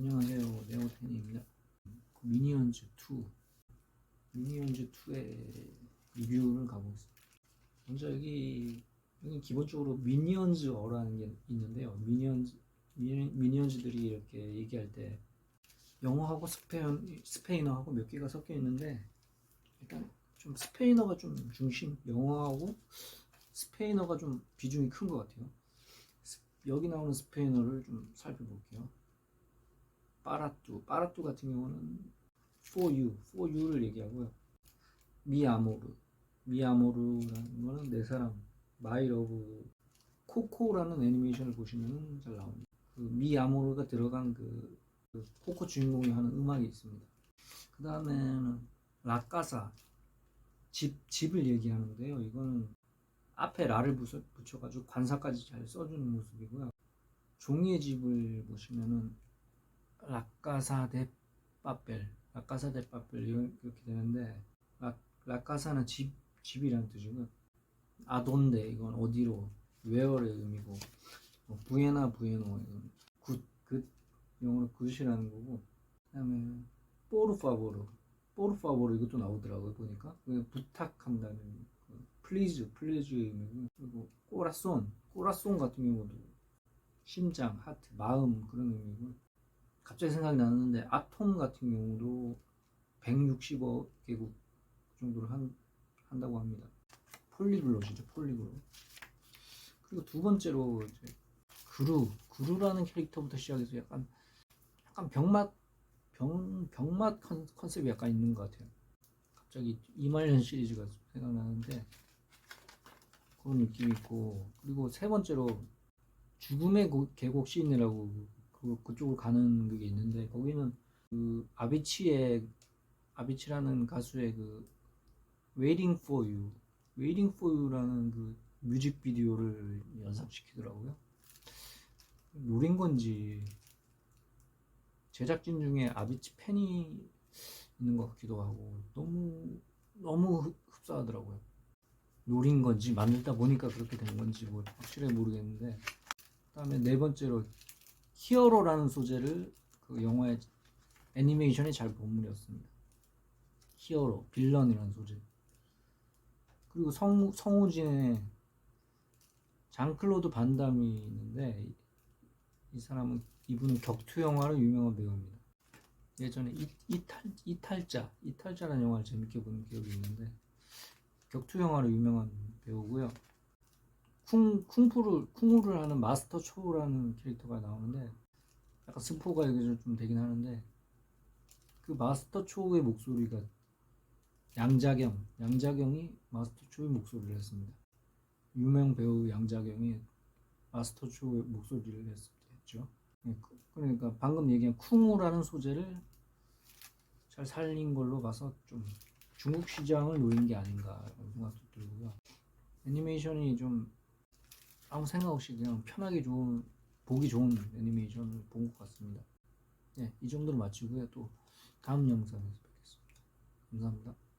안녕하세요. 네오텐입니다. 미니언즈 2 미니언즈 2의 리뷰를 가보겠습니다. 먼저 여기 여기 기본적으로 미니언즈어라는 게 있는데요. 미니언즈 미니, 미니 언즈들이 이렇게 얘기할 때 영어하고 스페인, 스페인어하고 몇 개가 섞여 있는데 일단 좀 스페인어가 좀 중심 영어하고 스페인어가 좀 비중이 큰 것 같아요. 스- 여기 나오는 스페인어를 좀 살펴볼게요 빠라뚜, 빠라뚜 같은 경우는 for you, for you를 얘기하고요. 미아모르, 미아모르라는 거는 내 사랑, 마이 러브, 코코라는 애니메이션을 보시면 잘 나옵니다. 그 미아모르가 들어간 그, 그 코코 주인공이 하는 음악이 있습니다. 그 다음에는 라카사, 집, 집을 얘기하는데요. 이거는 앞에 라를 붙여, 붙여가지고 관사까지 잘 써주는 모습이고요. 종이의 집을 보시면은 라카사 데 빠벨, 라카사 데 이런- 이렇게 되는데 라, 라카사는 집 집이라는 뜻이고 아돈데 이건 어디로? 웨어의 의미고 뭐 부에나 부에노 이건 굿, 굿 영어로 굿이라는 거고 그다음에 포르파보르 포르파보르 이것도 나오더라고요 보니까. 그 부탁한다는 그 플리즈 플리즈의 의미고 그리고 꼬라손 꼬라손 같은 경우도 심장 하트 마음 그런 의미고 갑자기 생각이 나는데 아톰 같은 경우도 160억 개국 정도를 한, 한다고 합니다. 폴리글롯이죠, 폴리글롯. 그리고 두 번째로 이제 그루, 그루라는 캐릭터부터 시작해서 약간 약간 병맛 병 병맛 컨, 컨셉이 약간 있는 것 같아요. 갑자기 이말년 시리즈가 생각나는데 그런 느낌이 있고 그리고 세 번째로 죽음의 고- 계곡 시인이라고 그 그쪽으로 가는 그게 있는데 거기는 그 아비치의 아비치라는 가수의 그 Waiting for You, Waiting for You라는 그 뮤직비디오를 연상시키더라고요. 노린 건지 제작진 중에 아비치 팬이 있는 것 같기도 하고 너무 너무 흡- 흡사하더라고요. 노린 건지 만들다 보니까 그렇게 된 건지 뭐 확실히 모르겠는데 그다음에 네 번째로 히어로라는 소재를 그 영화의 애니메이션에 잘 버무렸습니다. 히어로, 빌런이라는 소재. 그리고 성, 성우진의 장클로드 반담이 있는데 이, 이 사람은 이분은 격투 영화로 유명한 배우입니다. 예전에 이, 이탈, 이탈자, 이탈자라는 영화를 재밌게 본 기억이 있는데 격투 영화로 유명한 배우고요. 쿵, 쿵푸를, 쿵우를 하는 마스터 초우라는 캐릭터가 나오는데, 약간 스포가 여기서 좀 되긴 하는데, 그 마스터 초우의 목소리가 양자경, 양자경이 마스터 초우의 목소리를 했습니다. 유명 배우 양자경이 마스터 초우의 목소리를 했, 했죠. 예, 그- 그러니까 방금 얘기한 쿵우라는 소재를 잘 살린 걸로 봐서 좀 중국 시장을 노린 게 아닌가라는 생각도 들고요. 애니메이션이 좀 아무 생각 없이 그냥 편하게 좋은 보기 좋은 애니메이션을 본 것 같습니다. 네, 이 정도로 마치고요. 또 다음 영상에서 뵙겠습니다. 감사합니다.